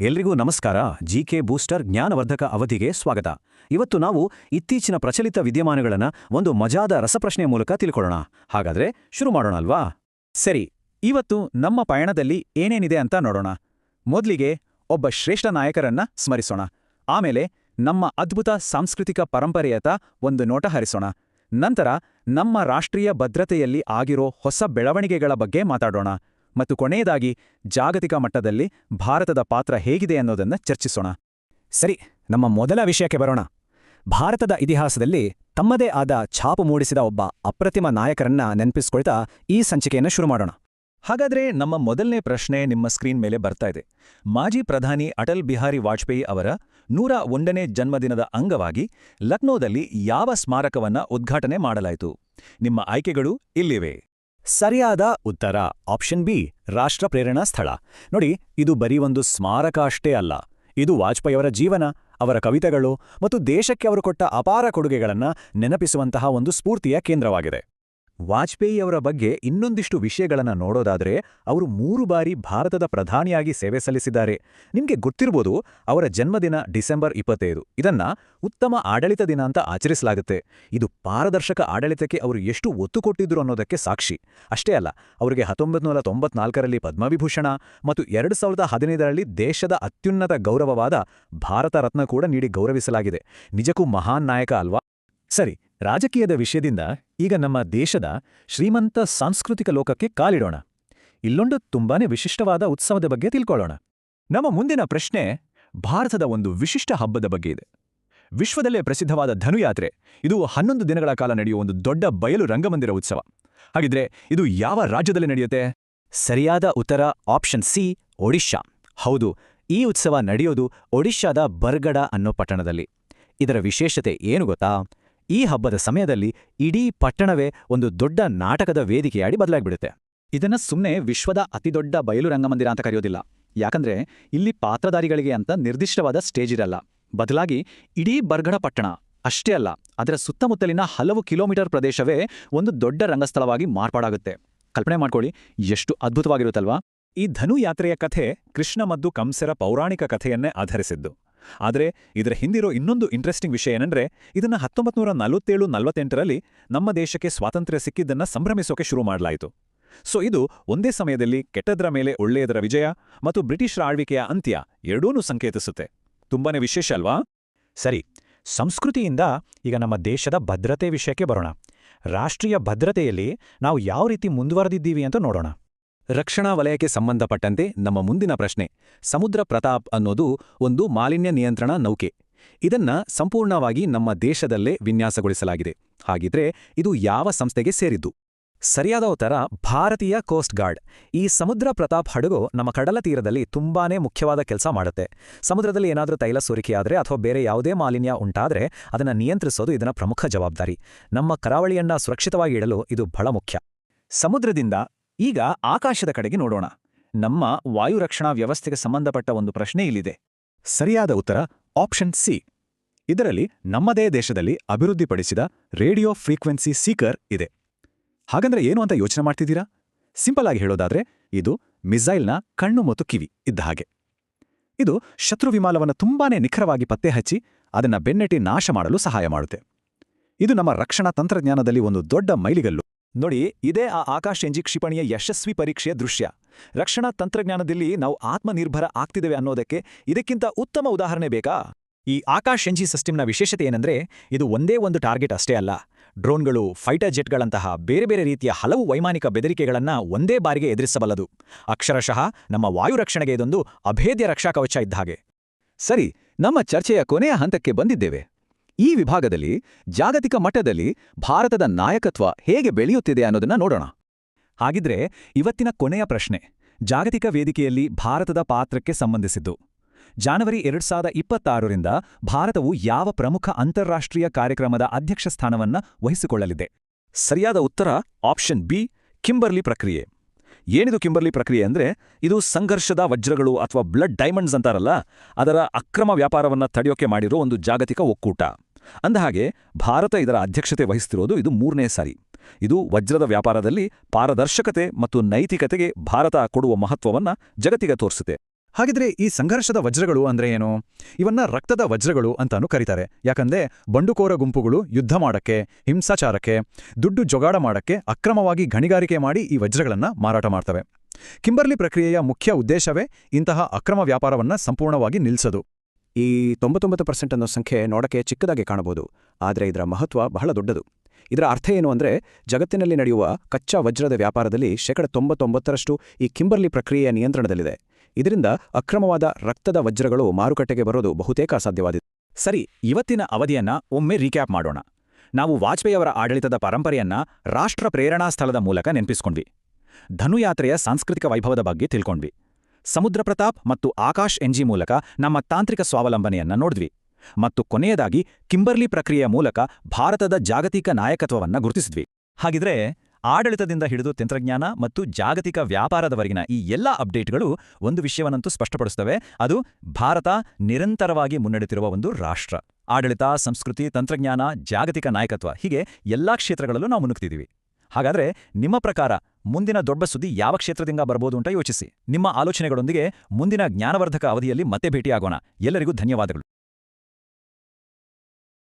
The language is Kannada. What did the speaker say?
ಎಲ್ರಿಗೂ ನಮಸ್ಕಾರ. ಜಿ ಕೆ ಬೂಸ್ಟರ್ ಜ್ಞಾನವರ್ಧಕ ಅವಧಿಗೆ ಸ್ವಾಗತ. ಇವತ್ತು ನಾವು ಇತ್ತೀಚಿನ ಪ್ರಚಲಿತ ವಿದ್ಯಮಾನಗಳನ್ನು ಒಂದು ಮಜಾದ ರಸಪ್ರಶ್ನೆಯ ಮೂಲಕ ತಿಳ್ಕೊಳ್ಳೋಣ. ಹಾಗಾದ್ರೆ ಶುರು ಮಾಡೋಣ ಅಲ್ವಾ? ಸರಿ, ಇವತ್ತು ನಮ್ಮ ಪಯಣದಲ್ಲಿ ಏನೇನಿದೆ ಅಂತ ನೋಡೋಣ. ಮೊದಲಿಗೆ ಒಬ್ಬ ಶ್ರೇಷ್ಠ ನಾಯಕರನ್ನ ಸ್ಮರಿಸೋಣ. ಆಮೇಲೆ ನಮ್ಮ ಅದ್ಭುತ ಸಾಂಸ್ಕೃತಿಕ ಪರಂಪರೆಯತ್ತ ಒಂದು ನೋಟ ಹರಿಸೋಣ. ನಂತರ ನಮ್ಮ ರಾಷ್ಟ್ರೀಯ ಭದ್ರತೆಯಲ್ಲಿ ಆಗಿರೋ ಹೊಸ ಬೆಳವಣಿಗೆಗಳ ಬಗ್ಗೆ ಮಾತಾಡೋಣ. ಮತ್ತು ಕೊನೆಯದಾಗಿ, ಜಾಗತಿಕ ಮಟ್ಟದಲ್ಲಿ ಭಾರತದ ಪಾತ್ರ ಹೇಗಿದೆ ಅನ್ನೋದನ್ನ ಚರ್ಚಿಸೋಣ. ಸರಿ, ನಮ್ಮ ಮೊದಲ ವಿಷಯಕ್ಕೆ ಬರೋಣ. ಭಾರತದ ಇತಿಹಾಸದಲ್ಲಿ ತಮ್ಮದೇ ಆದ ಛಾಪು ಮೂಡಿಸಿದ ಒಬ್ಬ ಅಪ್ರತಿಮ ನಾಯಕರನ್ನ ನೆನಪಿಸ್ಕೊಳ್ತಾ ಈ ಸಂಚಿಕೆಯನ್ನು ಶುರು ಮಾಡೋಣ. ಹಾಗಾದ್ರೆ ನಮ್ಮ ಮೊದಲನೇ ಪ್ರಶ್ನೆ ನಿಮ್ಮ ಸ್ಕ್ರೀನ್ ಮೇಲೆ ಬರ್ತಾ ಇದೆ. ಮಾಜಿ ಪ್ರಧಾನಿ ಅಟಲ್ ಬಿಹಾರಿ ವಾಜಪೇಯಿ ಅವರ ನೂರ ಒಂದನೇ ಜನ್ಮದಿನದ ಅಂಗವಾಗಿ ಲಕ್ನೋದಲ್ಲಿ ಯಾವ ಸ್ಮಾರಕವನ್ನ ಉದ್ಘಾಟನೆ ಮಾಡಲಾಯಿತು? ನಿಮ್ಮ ಆಯ್ಕೆಗಳು ಇಲ್ಲಿವೆ. ಸರಿಯಾದ ಉತ್ತರ. ಆಪ್ಷನ್ ಬಿ, ರಾಷ್ಟ್ರ ಪ್ರೇರಣಾ ಸ್ಥಳ. ನೋಡಿ, ಇದು ಬರೀ ಒಂದು ಸ್ಮಾರಕ ಅಷ್ಟೇ ಅಲ್ಲ. ಇದು ವಾಜಪೇಯಿಯವರ ಜೀವನ, ಅವರ ಕವಿತೆಗಳು ಮತ್ತು ದೇಶಕ್ಕೆ ಅವರು ಕೊಟ್ಟ ಅಪಾರ ಕೊಡುಗೆಗಳನ್ನು ನೆನಪಿಸುವಂತಹ ಒಂದು ಸ್ಫೂರ್ತಿಯ ಕೇಂದ್ರವಾಗಿದೆ. ವಾಜಪೇಯಿಯವರ ಬಗ್ಗೆ ಇನ್ನೊಂದಿಷ್ಟು ವಿಷಯಗಳನ್ನು ನೋಡೋದಾದ್ರೆ, ಅವರು ಮೂರು ಬಾರಿ ಭಾರತದ ಪ್ರಧಾನಿಯಾಗಿ ಸೇವೆ ಸಲ್ಲಿಸಿದ್ದಾರೆ. ನಿಮಗೆ ಗೊತ್ತಿರ್ಬೋದು, ಅವರ ಜನ್ಮದಿನ ಡಿಸೆಂಬರ್ ಇಪ್ಪತ್ತೈದು. ಇದನ್ನ ಉತ್ತಮ ಆಡಳಿತ ದಿನ ಅಂತ ಆಚರಿಸಲಾಗುತ್ತೆ. ಇದು ಪಾರದರ್ಶಕ ಆಡಳಿತಕ್ಕೆ ಅವರು ಎಷ್ಟು ಒತ್ತು ಕೊಟ್ಟಿದ್ರು ಅನ್ನೋದಕ್ಕೆ ಸಾಕ್ಷಿ. ಅಷ್ಟೇ ಅಲ್ಲ, ಅವರಿಗೆ ಹತ್ತೊಂಬತ್ತು ತೊಂಬತ್ನಾಲ್ಕರಲ್ಲಿ ಪದ್ಮವಿಭೂಷಣ ಮತ್ತು ಎರಡು ಸಾವಿರದ ಹದಿನೈದರಲ್ಲಿ ದೇಶದ ಅತ್ಯುನ್ನತ ಗೌರವವಾದ ಭಾರತ ರತ್ನ ಕೂಡ ನೀಡಿ ಗೌರವಿಸಲಾಗಿದೆ. ನಿಜಕ್ಕೂ ಮಹಾನ್ ನಾಯಕ ಅಲ್ವಾ? ಸರಿ ರಾಜಕೀಯದ ವಿಷಯದಿಂದ ಈಗ ನಮ್ಮ ದೇಶದ ಶ್ರೀಮಂತ ಸಾಂಸ್ಕೃತಿಕ ಲೋಕಕ್ಕೆ ಕಾಲಿಡೋಣ. ಇಲ್ಲೊಂದು ತುಂಬಾನೇ ವಿಶಿಷ್ಟವಾದ ಉತ್ಸವದ ಬಗ್ಗೆ ತಿಳ್ಕೊಳ್ಳೋಣ. ನಮ್ಮ ಮುಂದಿನ ಪ್ರಶ್ನೆ ಭಾರತದ ಒಂದು ವಿಶಿಷ್ಟ ಹಬ್ಬದ ಬಗ್ಗೆ ಇದೆ. ವಿಶ್ವದಲ್ಲೇ ಪ್ರಸಿದ್ಧವಾದ ಧನುಯಾತ್ರೆ, ಇದು ಹನ್ನೊಂದು ದಿನಗಳ ಕಾಲ ನಡೆಯುವ ಒಂದು ದೊಡ್ಡ ಬಯಲು ರಂಗಮಂದಿರ ಉತ್ಸವ. ಹಾಗಿದ್ರೆ ಇದು ಯಾವ ರಾಜ್ಯದಲ್ಲಿ ನಡೆಯುತ್ತೆ? ಸರಿಯಾದ ಉತ್ತರ ಆಪ್ಷನ್ ಸಿ, ಒಡಿಶಾ. ಹೌದು, ಈ ಉತ್ಸವ ನಡೆಯೋದು ಒಡಿಶಾದ ಬರ್ಗಡ ಅನ್ನೋ ಪಟ್ಟಣದಲ್ಲಿ. ಇದರ ವಿಶೇಷತೆ ಏನು ಗೊತ್ತಾ? ಈ ಹಬ್ಬದ ಸಮಯದಲ್ಲಿ ಇಡೀ ಪಟ್ಟಣವೇ ಒಂದು ದೊಡ್ಡ ನಾಟಕದ ವೇದಿಕೆಯಾಡಿ ಬದಲಾಗಿಬಿಡುತ್ತೆ. ಇದನ್ನ ಸುಮ್ಮನೆ ವಿಶ್ವದ ಅತಿದೊಡ್ಡ ಬಯಲು ರಂಗಮಂದಿರ ಅಂತ ಕರೆಯೋದಿಲ್ಲ. ಯಾಕಂದ್ರೆ ಇಲ್ಲಿ ಪಾತ್ರಧಾರಿಗಳಿಗೆ ಅಂತ ನಿರ್ದಿಷ್ಟವಾದ ಸ್ಟೇಜ್ ಇರಲ್ಲ. ಬದಲಾಗಿ ಇಡೀ ಬರ್ಗಡ ಪಟ್ಟಣ ಅಷ್ಟೇ ಅಲ್ಲ, ಅದರ ಸುತ್ತಮುತ್ತಲಿನ ಹಲವು ಕಿಲೋಮೀಟರ್ ಪ್ರದೇಶವೇ ಒಂದು ದೊಡ್ಡ ರಂಗಸ್ಥಳವಾಗಿ ಮಾರ್ಪಾಡಾಗುತ್ತೆ. ಕಲ್ಪನೆ ಮಾಡ್ಕೊಳ್ಳಿ, ಎಷ್ಟು ಅದ್ಭುತವಾಗಿರುತ್ತಲ್ವಾ? ಈ ಧನು ಯಾತ್ರೆಯ ಕಥೆ ಕೃಷ್ಣ ಮತ್ತು ಕಂಸರ ಪೌರಾಣಿಕ ಕಥೆಯನ್ನೇ ಆಧರಿಸಿದ್ದು. ಆದರೆ ಇದರ ಹಿಂದಿರೋ ಇನ್ನೊಂದು ಇಂಟ್ರೆಸ್ಟಿಂಗ್ ವಿಷಯ ಏನಂದ್ರೆ, ಇದನ್ನ ಹತ್ತೊಂಬತ್ತು ನೂರ ನಲವತ್ತೇಳು, ನಲವತ್ತೆಂಟರಲ್ಲಿ ನಮ್ಮ ದೇಶಕ್ಕೆ ಸ್ವಾತಂತ್ರ್ಯ ಸಿಕ್ಕಿದ್ದನ್ನ ಸಂಭ್ರಮಿಸೋಕೆ ಶುರು ಮಾಡಲಾಯಿತು. ಸೊ ಇದು ಒಂದೇ ಸಮಯದಲ್ಲಿ ಕೆಟ್ಟದ್ರ ಮೇಲೆ ಒಳ್ಳೆಯದರ ವಿಜಯ ಮತ್ತು ಬ್ರಿಟಿಷರ ಆಳ್ವಿಕೆಯ ಅಂತ್ಯ ಎರಡೂನೂ ಸಂಕೇತಿಸುತ್ತೆ. ತುಂಬಾನೇ ವಿಶೇಷ ಅಲ್ವಾ? ಸರಿ, ಸಂಸ್ಕೃತಿಯಿಂದ ಈಗ ನಮ್ಮ ದೇಶದ ಭದ್ರತೆ ವಿಷಯಕ್ಕೆ ಬರೋಣ. ರಾಷ್ಟ್ರೀಯ ಭದ್ರತೆಯಲ್ಲಿ ನಾವು ಯಾವ ರೀತಿ ಮುಂದುವರೆದಿದ್ದೀವಿ ಅಂತ ನೋಡೋಣ. ರಕ್ಷಣಾ ವಲಯಕ್ಕೆ ಸಂಬಂಧಪಟ್ಟಂತೆ ನಮ್ಮ ಮುಂದಿನ ಪ್ರಶ್ನೆ, ಸಮುದ್ರ ಪ್ರತಾಪ್ ಅನ್ನೋದು ಒಂದು ಮಾಲಿನ್ಯ ನಿಯಂತ್ರಣ ನೌಕೆ. ಇದನ್ನ ಸಂಪೂರ್ಣವಾಗಿ ನಮ್ಮ ದೇಶದಲ್ಲೇ ವಿನ್ಯಾಸಗೊಳಿಸಲಾಗಿದೆ. ಹಾಗಿದ್ರೆ ಇದು ಯಾವ ಸಂಸ್ಥೆಗೆ ಸೇರಿದ್ದು? ಸರಿಯಾದ ಉತ್ತರ, ಭಾರತೀಯ ಕೋಸ್ಟ್ ಗಾರ್ಡ್. ಈ ಸಮುದ್ರ ಪ್ರತಾಪ್ ಹಡಗು ನಮ್ಮ ಕಡಲ ತೀರದಲ್ಲಿ ತುಂಬಾನೇ ಮುಖ್ಯವಾದ ಕೆಲಸ ಮಾಡುತ್ತೆ. ಸಮುದ್ರದಲ್ಲಿ ಏನಾದರೂ ತೈಲ ಸೋರಿಕೆಯಾದರೆ ಅಥವಾ ಬೇರೆ ಯಾವುದೇ ಮಾಲಿನ್ಯ ಉಂಟಾದರೆ ಅದನ್ನು ನಿಯಂತ್ರಿಸೋದು ಇದರ ಪ್ರಮುಖ ಜವಾಬ್ದಾರಿ. ನಮ್ಮ ಕರಾವಳಿಯನ್ನ ಸುರಕ್ಷಿತವಾಗಿ ಇಡಲು ಇದು ಬಹಳ ಮುಖ್ಯ. ಸಮುದ್ರದಿಂದ ಈಗ ಆಕಾಶದ ಕಡೆಗೆ ನೋಡೋಣ. ನಮ್ಮ ವಾಯು ರಕ್ಷಣಾ ವ್ಯವಸ್ಥೆಗೆ ಸಂಬಂಧಪಟ್ಟ ಒಂದು ಪ್ರಶ್ನೆ ಇಲ್ಲಿದೆ. ಸರಿಯಾದ ಉತ್ತರ, ಆಪ್ಷನ್ ಸಿ. ಇದರಲ್ಲಿ ನಮ್ಮದೇ ದೇಶದಲ್ಲಿ ಅಭಿವೃದ್ಧಿಪಡಿಸಿದ ರೇಡಿಯೋ ಫ್ರೀಕ್ವೆನ್ಸಿ ಸೀಕರ್ ಇದೆ. ಹಾಗಂದ್ರೆ ಏನು ಅಂತ ಯೋಚನೆ ಮಾಡ್ತಿದ್ದೀರಾ? ಸಿಂಪಲ್ ಆಗಿ ಹೇಳೋದಾದ್ರೆ, ಇದು ಮಿಸೈಲ್ನ ಕಣ್ಣು ಮತ್ತು ಕಿವಿ ಇದ್ದ ಹಾಗೆ. ಇದು ಶತ್ರು ವಿಮಾನವನ್ನು ತುಂಬಾನೇ ನಿಖರವಾಗಿ ಪತ್ತೆ ಹಚ್ಚಿ ಅದನ್ನ ಬೆನ್ನಟ್ಟಿ ನಾಶ ಮಾಡಲು ಸಹಾಯ ಮಾಡುತ್ತೆ. ಇದು ನಮ್ಮ ರಕ್ಷಣಾ ತಂತ್ರಜ್ಞಾನದಲ್ಲಿ ಒಂದು ದೊಡ್ಡ ಮೈಲಿಗಲ್ಲು. ನೋಡಿ, ಇದೇ ಆ ಆಕಾಶ ಎಂಜಿ ಕ್ಷಿಪಣಿಯ ಯಶಸ್ವಿ ಪರೀಕ್ಷೆಯ ದೃಶ್ಯ. ರಕ್ಷಣಾ ತಂತ್ರಜ್ಞಾನದಲ್ಲಿ ನಾವು ಆತ್ಮನಿರ್ಭರ ಆಗ್ತಿದ್ದೇವೆ ಅನ್ನೋದಕ್ಕೆ ಇದಕ್ಕಿಂತ ಉತ್ತಮ ಉದಾಹರಣೆ ಬೇಕಾ? ಈ ಆಕಾಶ್ ಎಂಜಿ ಸಿಸ್ಟಮ್ನ ವಿಶೇಷತೆ ಏನಂದ್ರೆ, ಇದು ಒಂದೇ ಒಂದು ಟಾರ್ಗೆಟ್ ಅಷ್ಟೇ ಅಲ್ಲ. ಡ್ರೋನ್ಗಳು, ಫೈಟರ್ ಜೆಟ್ಗಳಂತಹ ಬೇರೆ ಬೇರೆ ರೀತಿಯ ಹಲವು ವೈಮಾನಿಕ ಬೆದರಿಕೆಗಳನ್ನ ಒಂದೇ ಬಾರಿಗೆ ಎದುರಿಸಬಲ್ಲದು. ಅಕ್ಷರಶಃ ನಮ್ಮ ವಾಯು ರಕ್ಷಣೆಗೆ ಇದೊಂದು ಅಭೇದ್ಯ ರಕ್ಷಾ ಕವಚ ಇದ್ದ ಹಾಗೆ. ಸರಿ, ನಮ್ಮ ಚರ್ಚೆಯ ಕೊನೆಯ ಹಂತಕ್ಕೆ ಬಂದಿದ್ದೇವೆ. ಈ ವಿಭಾಗದಲ್ಲಿ ಜಾಗತಿಕ ಮಟ್ಟದಲ್ಲಿ ಭಾರತದ ನಾಯಕತ್ವ ಹೇಗೆ ಬೆಳೆಯುತ್ತಿದೆ ಅನ್ನೋದನ್ನ ನೋಡೋಣ. ಹಾಗಿದ್ರೆ ಇವತ್ತಿನ ಕೊನೆಯ ಪ್ರಶ್ನೆ ಜಾಗತಿಕ ವೇದಿಕೆಯಲ್ಲಿ ಭಾರತದ ಪಾತ್ರಕ್ಕೆ ಸಂಬಂಧಿಸಿದ್ದು. ಜಾನವರಿ ಎರಡು ಸಾವಿರದ ಇಪ್ಪತ್ತಾರರಿಂದ ಭಾರತವು ಯಾವ ಪ್ರಮುಖ ಅಂತಾರಾಷ್ಟ್ರೀಯ ಕಾರ್ಯಕ್ರಮದ ಅಧ್ಯಕ್ಷ ಸ್ಥಾನವನ್ನ ವಹಿಸಿಕೊಳ್ಳಲಿದೆ. ಸರಿಯಾದ ಉತ್ತರ ಆಪ್ಷನ್ ಬಿ, ಕಿಂಬರ್ಲಿ ಪ್ರಕ್ರಿಯೆ. ಏನಿದು ಕಿಂಬರ್ಲಿ ಪ್ರಕ್ರಿಯೆ ಅಂದ್ರೆ ಇದು ಸಂಘರ್ಷದ ವಜ್ರಗಳು ಅಥವಾ ಬ್ಲಡ್ ಡೈಮಂಡ್ಸ್ ಅಂತಾರಲ್ಲ, ಅದರ ಅಕ್ರಮ ವ್ಯಾಪಾರವನ್ನ ತಡೆಯೋಕೆ ಮಾಡಿರೋ ಒಂದು ಜಾಗತಿಕ ಒಕ್ಕೂಟ. ಅಂದಹಾಗೆ ಭಾರತ ಇದರ ಅಧ್ಯಕ್ಷತೆ ವಹಿಸ್ತಿರೋದು ಇದು ಮೂರನೇ ಸಾರಿ. ಇದು ವಜ್ರದ ವ್ಯಾಪಾರದಲ್ಲಿ ಪಾರದರ್ಶಕತೆ ಮತ್ತು ನೈತಿಕತೆಗೆ ಭಾರತ ಕೊಡುವ ಮಹತ್ವವನ್ನ ಜಗತ್ತಿಗೆ ತೋರಿಸುತ್ತೆ. ಹಾಗಿದ್ರೆ ಈ ಸಂಘರ್ಷದ ವಜ್ರಗಳು ಅಂದ್ರೆ ಏನು? ಇವನ್ನ ರಕ್ತದ ವಜ್ರಗಳು ಅಂತಾನೂ ಕರೀತಾರೆ. ಯಾಕಂದ್ರೆ ಬಂಡುಕೋರ ಗುಂಪುಗಳು ಯುದ್ಧ ಮಾಡಕ್ಕೆ, ಹಿಂಸಾಚಾರಕ್ಕೆ, ದುಡ್ಡು ಜೊಗಾಡ ಮಾಡಕ್ಕೆ ಅಕ್ರಮವಾಗಿ ಗಣಿಗಾರಿಕೆ ಮಾಡಿ ಈ ವಜ್ರಗಳನ್ನ ಮಾರಾಟ ಮಾಡ್ತವೆ. ಕಿಂಬರ್ಲಿ ಪ್ರಕ್ರಿಯೆಯ ಮುಖ್ಯ ಉದ್ದೇಶವೇ ಇಂತಹ ಅಕ್ರಮ ವ್ಯಾಪಾರವನ್ನ ಸಂಪೂರ್ಣವಾಗಿ ನಿಲ್ಲಿಸೋದು ಈ ತೊಂಬತ್ತೊಂಬತ್ತು ಪರ್ಸೆಂಟ್ ಅನ್ನೋ ಸಂಖ್ಯೆ ನೋಡಕ್ಕೆ ಚಿಕ್ಕದಾಗಿ ಕಾಣಬಹುದು. ಆದರೆ ಇದರ ಮಹತ್ವ ಬಹಳ ದೊಡ್ಡದು. ಇದರ ಅರ್ಥ ಏನು ಅಂದ್ರೆ, ಜಗತ್ತಿನಲ್ಲಿ ನಡೆಯುವ ಕಚ್ಚಾ ವಜ್ರದ ವ್ಯಾಪಾರದಲ್ಲಿ ಶೇಕಡ ತೊಂಬತ್ತೊಂಬತ್ತರಷ್ಟು ಈ ಕಿಂಬರ್ಲಿ ಪ್ರಕ್ರಿಯೆಯ ನಿಯಂತ್ರಣದಲ್ಲಿದೆ. ಇದರಿಂದ ಅಕ್ರಮವಾದ ರಕ್ತದ ವಜ್ರಗಳು ಮಾರುಕಟ್ಟೆಗೆ ಬರೋದು ಬಹುತೇಕ ಅಸಾಧ್ಯವಾದಿತ್ತು ಸರಿ, ಇವತ್ತಿನ ಅವಧಿಯನ್ನ ಒಮ್ಮೆ ರೀಕ್ಯಾಪ್ ಮಾಡೋಣ. ನಾವು ವಾಜಪೇಯಿಯವರ ಆಡಳಿತದ ಪರಂಪರೆಯನ್ನ ರಾಷ್ಟ್ರ ಪ್ರೇರಣಾ ಸ್ಥಳದ ಮೂಲಕ ನೆನಪಿಸ್ಕೊಂಡ್ವಿ. ಧನುಯಾತ್ರೆಯ ಸಾಂಸ್ಕೃತಿಕ ವೈಭವದ ಬಗ್ಗೆ ತಿಳ್ಕೊಂಡ್ವಿ. ಸಮುದ್ರ ಪ್ರತಾಪ್ ಮತ್ತು ಆಕಾಶ್ ಎನ್ಜಿ ಮೂಲಕ ನಮ್ಮ ತಾಂತ್ರಿಕ ಸ್ವಾವಲಂಬನೆಯನ್ನ ನೋಡಿದ್ವಿ. ಮತ್ತು ಕೊನೆಯದಾಗಿ ಕಿಂಬರ್ಲಿ ಪ್ರಕ್ರಿಯೆಯ ಮೂಲಕ ಭಾರತದ ಜಾಗತಿಕ ನಾಯಕತ್ವವನ್ನ ಗುರುತಿಸಿದ್ವಿ. ಹಾಗಿದ್ರೆ ಆಡಳಿತದಿಂದ ಹಿಡಿದು ತಂತ್ರಜ್ಞಾನ ಮತ್ತು ಜಾಗತಿಕ ವ್ಯಾಪಾರದವರೆಗಿನ ಈ ಎಲ್ಲಾ ಅಪ್ಡೇಟ್ಗಳು ಒಂದು ವಿಷಯವನ್ನಂತೂ ಸ್ಪಷ್ಟಪಡಿಸುತ್ತವೆ ಅದು ಭಾರತ ನಿರಂತರವಾಗಿ ಮುನ್ನಡೆತಿರುವ ಒಂದು ರಾಷ್ಟ್ರ. ಆಡಳಿತ, ಸಂಸ್ಕೃತಿ, ತಂತ್ರಜ್ಞಾನ, ಜಾಗತಿಕ ನಾಯಕತ್ವ ಹೀಗೆ ಎಲ್ಲಾ ಕ್ಷೇತ್ರಗಳಲ್ಲೂ ನಾವು ಮುನ್ನುಗ್ತಿದ್ದೀವಿ ಹಾಗಾದ್ರೆ ನಿಮ್ಮ ಪ್ರಕಾರ ಮುಂದಿನ ದೊಡ್ಡ ಸುದ್ದಿ ಯಾವ ಕ್ಷೇತ್ರದಿಂದ ಬರಬಹುದು ಅಂತ ಯೋಚಿಸಿ. ನಿಮ್ಮ ಆಲೋಚನೆಗಳೊಂದಿಗೆ ಮುಂದಿನ ಜ್ಞಾನವರ್ಧಕ ಅವಧಿಯಲ್ಲಿ ಮತ್ತೆ ಭೇಟಿಯಾಗೋಣ. ಎಲ್ಲರಿಗೂ ಧನ್ಯವಾದಗಳು.